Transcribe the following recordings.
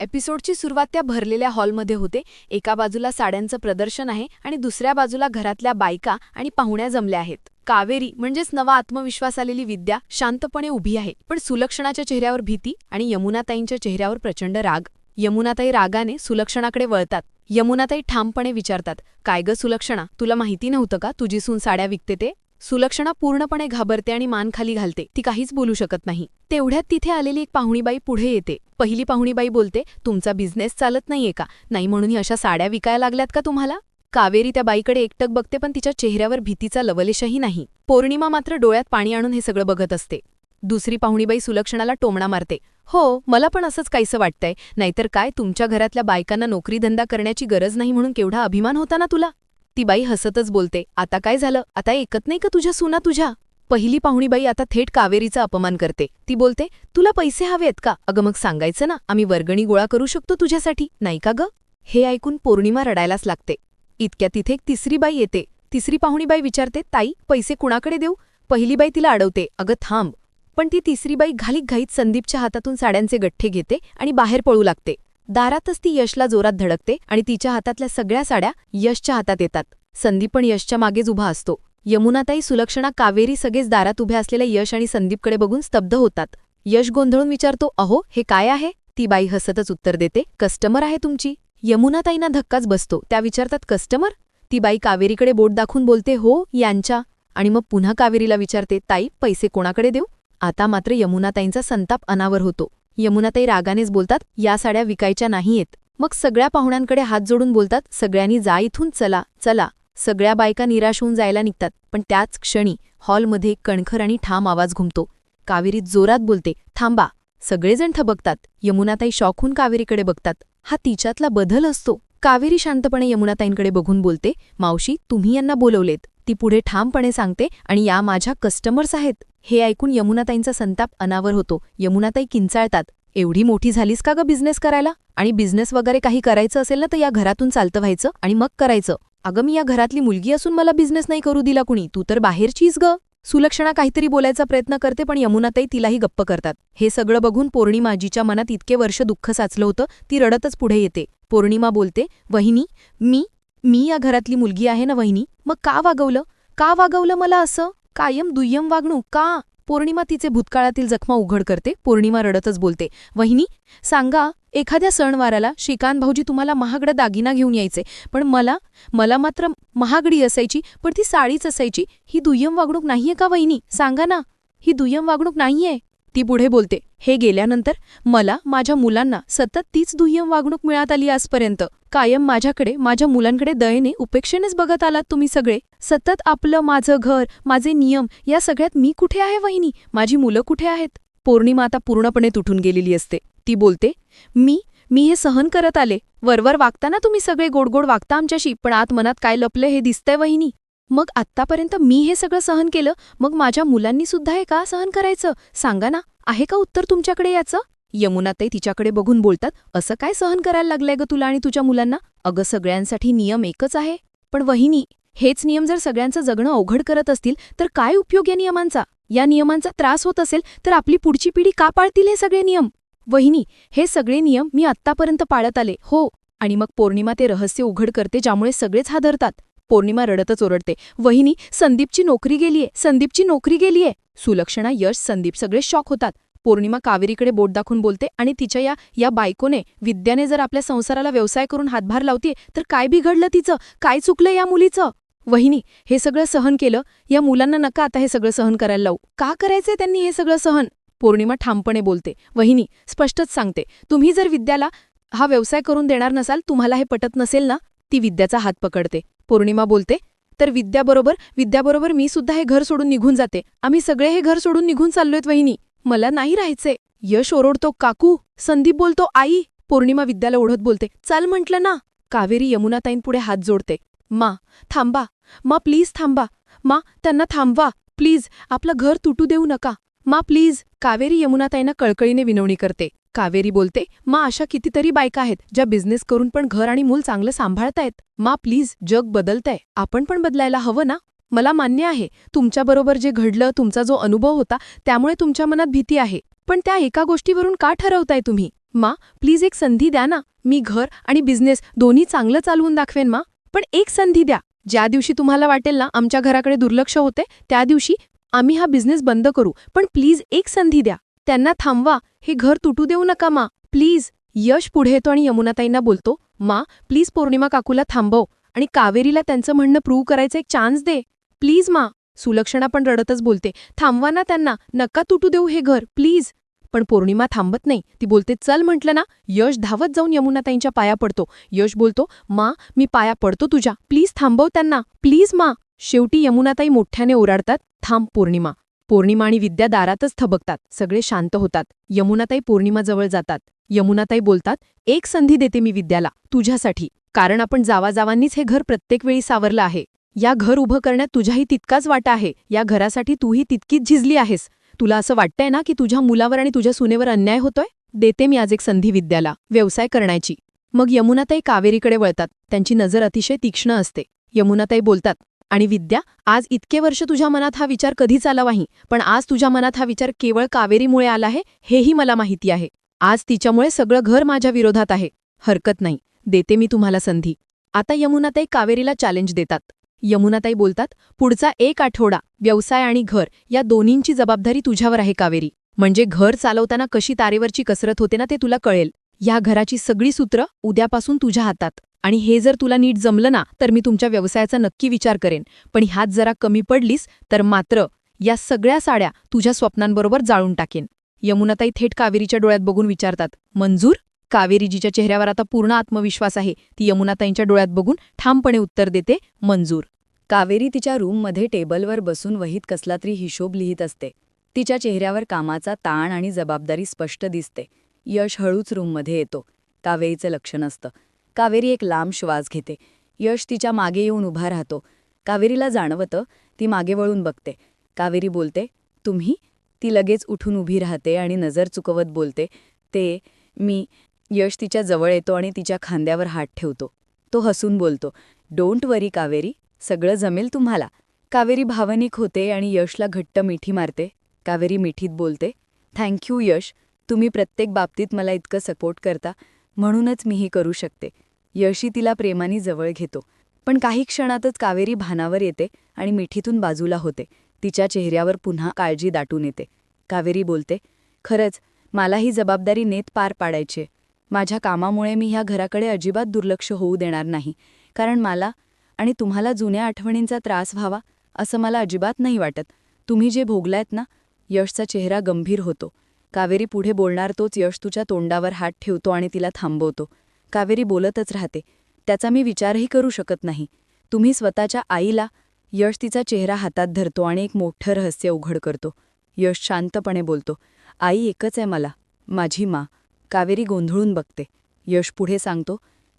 एपिसोडची सुरुवात त्या भरलेल्या हॉलमध्ये होते. एका बाजूला साड्यांचं प्रदर्शन आहे आणि दुसऱ्या बाजूला घरातल्या बायका आणि पाहुण्या जमल्या आहेत. कावेरी म्हणजेच नवा आत्मविश्वास आलेली विद्या शांतपणे उभी आहे. पण सुलक्षणाच्या चेहऱ्यावर भीती आणि यमुनाताईंच्या चेहऱ्यावर प्रचंड राग. यमुनाताई रागाने सुलक्षणाकडे वळतात. यमुनाताई ठामपणे विचारतात काय ग सुलक्षणा? तुला माहिती नव्हतं का तुझी सून साड्या विकते ते? सुलक्षणा पूर्णपणे घाबरते आणि मान खाली घालते. ती काहीच बोलू शकत नाही. तेवढ्यात तिथे आलेली एक पाहुणीबाई पुढे येते. पहिली पाहुणीबाई बोलते तुमचा बिझनेस चालत नाहीये का? नाही म्हणून ही अशा साड्या विकायला लागल्यात का तुम्हाला? कावेरी त्या बाईकडे एकटक बघते पण तिच्या चेहऱ्यावर भीतीचा लवलेशही नाही. पौर्णिमा मात्र डोळ्यात पाणी आणून हे सगळं बघत असते. दुसरी पाहुणीबाई सुलक्षणाला टोमणा मारते हो मला पण असंच काहीसं वाटतंय. नाहीतर काय तुमच्या घरातल्या बायकांना नोकरीधंदा करण्याची गरज नाही म्हणून केवढा अभिमान होता ना तुला? ती बाई हसतच बोलते आता काय झालं? आता ऐकत नाही का तुझ्या सुना तुझ्या? पहिली पाहुणीबाई आता थेट कावेरीचा अपमान करते. ती बोलते तुला पैसे हवेत का? अगं मग सांगायचं ना आम्ही वर्गणी गोळा करू शकतो तुझ्यासाठी नाही का ग? हे ऐकून पौर्णिमा रडायलाच लागते. इतक्या तिथे एक तिसरी बाई येते. तिसरी पाहुणीबाई विचारते ताई पैसे कुणाकडे देऊ? पहिली बाई तिला अडवते अगं थांब. पण ती तिसरी बाई घालीक घाईत संदीपच्या हातातून साड्यांचे गठ्ठे घेते आणि बाहेर पळू लागते. दारातच ती यशला जोरात धडकते आणि तिच्या हातातल्या सगळ्या साड्या यशच्या हातात येतात. संदीप पण यशच्या मागेच उभा असतो. यमुनाताई सुलक्षणा कावेरी सगळेच दारात उभे असलेल्या यश आणि संदीपकडे बघून स्तब्ध होतात. यश गोंधळून विचारतो अहो हे काय आहे? ती बाई हसतच उत्तर देते कस्टमर आहे तुमची. यमुनाताईंना धक्काच बसतो त्या विचारतात कस्टमर? ती बाई कावेरीकडे बोट दाखवून बोलते हो यांच्या. आणि मग पुन्हा कावेरीला विचारते ताई पैसे कोणाकडे देऊ? आता मात्र यमुनाताईंचा संताप अनावर होतो. यमुनाताई रागानेच बोलतात या साड्या विकायच्या नाहीयेत मग सगळ्या पाहुण्यांकडे हात जोडून बोलतात सगळ्यांनी जा इथून चला चला. सगळ्या बायका निराश होऊन जायला निघतात पण त्याच क्षणी हॉलमध्ये कणखर आणि ठाम आवाज घुमतो. कावेरी जोरात बोलते थांबा सगळेजण थबकतात यमुनाताई शॉकहून कावेरीकडे बघतात. हा तिच्यातला बदल असतो. कावेरी शांतपणे यमुनाताईंकडे बघून बोलते मावशी तुम्ही यांना बोलवलेत. ती पुढे ठामपणे सांगते आणि या माझ्या कस्टमर्स आहेत. हे ऐकून यमुनाताईंचा संताप अनावर होतो. यमुनाताई किंचाळतात एवढी मोठी झालीस का ग बिझनेस करायला? आणि बिझनेस वगैरे काही करायचं असेल ना तर या घरातून चालतं व्हायचं आणि मग करायचं. अगं मी या घरातली मुलगी असून मला बिझनेस नाही करू दिला कुणी. तू तर बाहेरचीच ग. सुलक्षणा काहीतरी बोलायचा प्रयत्न करते पण यमुनाताई तिलाही गप्प करतात. हे सगळं बघून पौर्णिमा जिच्या मनात इतके वर्ष दुःख साचलं होतं ती रडतच पुढे येते. पौर्णिमा बोलते वहिनी मी मी या घरातली मुलगी आहे ना वहिनी? मग का वागवलं? का वागवलं मला असं? कायम दुय्यम वागणू. का? पौर्णिमा तिचे भूतकाळातील जखमा उघड करते पौर्णिमा रडतच बोलते. वहिनी सांगा एखाद्या सणवाराला श्रीकांत भाऊजी तुम्हाला महागडा दागिना घेऊन यायचे. पण मला मला मात्र महागडी असायची पण ती साडीच असायची. ही दुय्यम वागणूक नाहीये का वहिनी? सांगा ना. ही दुय्यम वागणूक नाहीये. ती पुढे बोलते हे गेल्यानंतर मला माझ्या मुलांना सतत तीच दुय्यम वागणूक मिळत आली आजपर्यंत. कायम माझ्याकडे माझ्या मुलांकडे दयेने उपेक्षेनेच बघत आलात तुम्ही सगळे. सतत आपलं माझं घर माझे नियम या सगळ्यात मी कुठे आहे वहिनी? माझी मुलं कुठे आहेत? पौर्णिमा आता पूर्णपणे तुटून गेलेली असते. ती बोलते मी मी हे सहन करत आले. वरवर वागताना तुम्ही सगळे गोडगोड वागता आमच्याशी पण आत मनात काय लपले हे दिसतंय वहिनी? मग आत्तापर्यंत मी हे सगळं सहन केलं? मग माझ्या मुलांनी सुद्धा हे का सहन करायचं? सांगा ना. आहे का उत्तर तुमच्याकडे याचं? यमुनाताई तिच्याकडे बघून बोलतात असं काय सहन करायला लागलंय ग तुला आणि तुझ्या मुलांना? अगं सगळ्यांसाठी नियम एकच आहे. पण वहिनी हेच नियम जर सगळ्यांचं जगणं अवघड करत असतील तर काय उपयोग या नियमांचा? या नियमांचा त्रास होत असेल तर आपली पुढची पिढी का पाळतील हे सगळे नियम? वहिनी हे सगळे नियम मी आत्तापर्यंत पाळत आले हो. आणि मग पौर्णिमा ते रहस्य उघड करते ज्यामुळे सगळेच हादरतात. पौर्णिमा रडतच ओरडते. वहिनी संदीपची नोकरी गेलीये. संदीपची नोकरी गेलीये. सुलक्षणा यश संदीप सगळे शॉक होतात. पौर्णिमा कावेरीकडे बोट दाखवून बोलते आणि तिच्या या या बायकोने विद्याने जर आपल्या संसाराला व्यवसाय करून हातभार लावतीये तर काय बिघडलं तिचं? काय चुकलं या मुलीचं? वहिनी हे सगळं सहन केलं या मुलांना नका आता हे सगळं सहन करायला लावू. का करायचंय त्यांनी हे सगळं सहन? पौर्णिमा ठामपणे बोलते. वहिनी स्पष्टच सांगते. तुम्ही जर विद्याला हा व्यवसाय करून देणार नसाल तुम्हाला हे पटत नसेल ना? ती विद्याचा हात पकडते. पौर्णिमा बोलते तर विद्याबरोबर विद्याबरोबर मी सुद्धा हे घर सोडून निघून जाते. आम्ही सगळे हे घर सोडून निघून चाललोयत वहिनी. मला नाही राहायचे यश ओरडतो काकू संदीप बोलतो आई पौर्णिमा विद्याला ओढत बोलते. चल म्हटलं ना. कावेरी यमुनाताईंपुढे हात जोडते. मा थांबा. मा प्लीज थांबा. मा त्यांना थांबवा. प्लीज आपलं घर तुटू देऊ नका. मा प्लीज. कावेरी यमुनाताईंना कळकळीने विनवणी करते. कावेरी बोलते मा अशा कितीतरी बायका आहेत ज्या बिझनेस करून पण घर आणि मूल चांगलं सांभाळतायत. मा प्लीज जग बदलतंय. आपण पण बदलायला हवं ना? मला मान्य आहे. तुमच्याबरोबर जे घडलं तुमचा जो अनुभव होता त्यामुळे तुमच्या मनात भीती आहे. पण त्या एका गोष्टीवरून का ठरवताय तुम्ही? मा प्लीज एक संधी द्या ना. मी घर आणि बिझनेस दोन्ही चांगलं चालवून दाखवेन मा. पण एक संधी द्या. ज्या दिवशी तुम्हाला वाटेल ना आमच्या घराकडे दुर्लक्ष होते त्या दिवशी आम्ही हा बिझनेस बंद करू. पण प्लीज एक संधी द्या. त्यांना थांबवा हे घर तुटू देऊ नका मा. प्लीज यश पुढे येतो आणि यमुनाताईंना बोलतो मा प्लीज पौर्णिमा काकूला थांबव आणि कावेरीला त्यांचं म्हणणं प्रूव्ह करायचा एक चान्स दे. प्लीज मा. सुलक्षणा पण रडतच बोलते थांबवा ना त्यांना नका तुटू देऊ हे घर प्लीज. पण पौर्णिमा थांबत नाही ती बोलते चल म्हटलं ना यश धावत जाऊन यमुनाताईंच्या पाया पडतो. यश बोलतो मा मी पाया पडतो तुझ्या प्लीज थांबव त्यांना प्लीज मा. शेवटी यमुनाताई मोठ्याने ओरडतात थांब पौर्णिमा. पौर्णिमा आणि विद्या दारातच थबकतात. सगळे शांत होतात. यमुनाताई पौर्णिमाजवळ जातात. यमुनाताई बोलतात एक संधी देते मी विद्याला तुझ्यासाठी. कारण आपण जावाजावांनीच हे घर प्रत्येक वेळी सावरलं आहे. या घर उभं करण्यात तुझ्याही तितकाच वाटा आहे. या घरासाठी तूही तितकीच झिजली आहेस. तुला असं वाटतंय ना की तुझ्या मुलावर आणि तुझ्या सुनेवर अन्याय होतोय? देते मी आज एक संधी विद्याला व्यवसाय करण्याची. मग यमुनाताई कावेरीकडे वळतात. त्यांची नजर अतिशय तीक्ष्ण असते. यमुनाताई बोलतात आणि विद्या आज इतके वर्ष तुझ्या मनात हा विचार कधीच आला नाही पण आज तुझ्या मनात हा विचार केवळ कावेरीमुळे आला आहे हेही मला माहिती आहे. आज तिच्यामुळे सगळं घर माझ्या विरोधात आहे. हरकत नाही. देते मी तुम्हाला संधी. आता यमुनाताई कावेरीला चॅलेंज देतात. यमुनाताई बोलतात पुढचा एक आठवडा व्यवसाय आणि घर या दोन्हींची जबाबदारी तुझ्यावर आहे कावेरी. म्हणजे घर चालवताना कशी तारेवरची कसरत होते ना ते तुला कळेल. या घराची सगळी सूत्र उद्यापासून तुझ्या हातात. आणि हे जर तुला नीट जमलं ना तर मी तुमच्या व्यवसायाचा नक्की विचार करेन. पण ह्यात जरा कमी पडलीस तर मात्र या सगळ्या साड्या तुझ्या स्वप्नांबरोबर जाळून टाकेन. यमुनाताई थेट कावेरीच्या डोळ्यात बघून विचारतात मंजूर कावेरीजीच्या चेहऱ्यावर आता पूर्ण आत्मविश्वास आहे ती यमुनाताईंच्या डोळ्यात बघून ठामपणे उत्तर देते मंजूर. कावेरी तिच्या रूममध्ये टेबलवर बसून वहीत कसला तरी हिशोब लिहित असते. तिच्या चेहऱ्यावर कामाचा ताण आणि जबाबदारी स्पष्ट दिसते. यश हळूच रूममध्ये येतो. कावेरीचं लक्ष नसतं कावेरी एक लांब श्वास घेते. यश तिच्यामागे येऊन उभा राहतो. कावेरीला जाणवतं ती मागे वळून बघते. कावेरी बोलते तुम्ही? ती लगेच उठून उभी राहते आणि नजर चुकवत बोलते ते मी. यश तिच्या जवळ येतो आणि तिच्या खांद्यावर हात ठेवतो. तो हसून बोलतो डोंट वरी कावेरी. सगळं जमेल तुम्हाला. कावेरी भावनिक होते आणि यशला घट्ट मिठी मारते. कावेरी मिठीत बोलते थँक्यू यश. तुम्ही प्रत्येक बाबतीत मला इतकं सपोर्ट करता. म्हणूनच मी करू शकते. यशी तिला प्रेमाने जवळ घेतो. पण काही क्षणातच कावेरी भानावर येते आणि मिठीतून बाजूला होते. तिच्या चेहऱ्यावर पुन्हा काळजी दाटून येते. कावेरी बोलते खरंच मला ही जबाबदारी नेत पार पाडायची. माझ्या कामामुळे मी ह्या घराकडे अजिबात दुर्लक्ष होऊ देणार नाही. कारण मला आणि तुम्हाला जुन्या आठवणींचा त्रास व्हावा असं मला अजिबात नाही वाटत. तुम्ही जे भोगलायत ना यशचा चेहरा गंभीर होतो. कावेरी पुढे बोलणार तोच यश तुझ्या तोंडावर हात ठेवतो आणि तिला थांबवतो. कावेरी बोलतच राहते. त्याचा मी विचारही करू शकत नाही. तुम्ही स्वतःच्या आईला यश तिचा चेहरा हातात धरतो आणि एक मोठं रहस्य उघड करतो. यश शांतपणे बोलतो आई एकच आहे मला. माझी मा. कावेरी गोंधळून बघते. यश पुढे सांगतो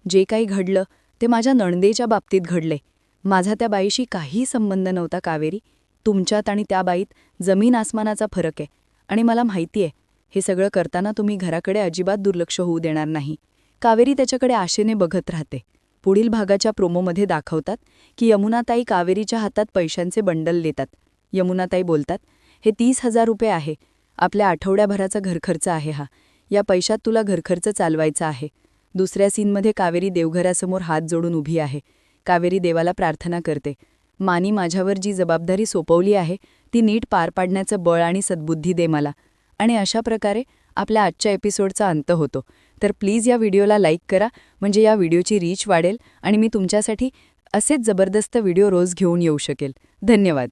जे काही घडलं ते माझ्या नणदेच्या बाबतीत घडले. माझा त्या बाईशी काहीही संबंध नव्हता कावेरी. तुमच्यात आणि त्या बाईत जमीन आसमानाचा फरक आहे. आणि मला माहिती आहे हे सगळं करताना तुम्ही घराकडे अजिबात दुर्लक्ष होऊ देणार नाही. कावेरी त्याच्याकडे आशेने बघत राहते. पुढील भागाच्या प्रोमोमध्ये दाखवतात की यमुनाताई कावेरीच्या हातात पैशांचे बंडल देतात. यमुनाताई बोलतात हे तीस हजार रुपये आहे. आपल्या आठवड्याभराचा घरखर्च आहे हा. या पैशात तुला घरखर्च चालवायचा आहे. दुसऱ्या सीनमध्ये कावेरी देवघरासमोर हात जोडून उभी आहे. कावेरी देवाला प्रार्थना करते. मानी माझ्यावर जी जबाबदारी सोपवली आहे ती नीट पार पाडण्याचं बळ आणि सद्बुद्धी दे मला. आणि अशा प्रकारे आपल्या आजच्या एपिसोडचा अंत होतो. तर प्लीज या व्हिडिओला लाईक करा म्हणजे या व्हिडिओची रीच वाढेल आणि मी तुमच्यासाठी असेच जबरदस्त व्हिडिओ रोज घेऊन येऊ शकेल. धन्यवाद.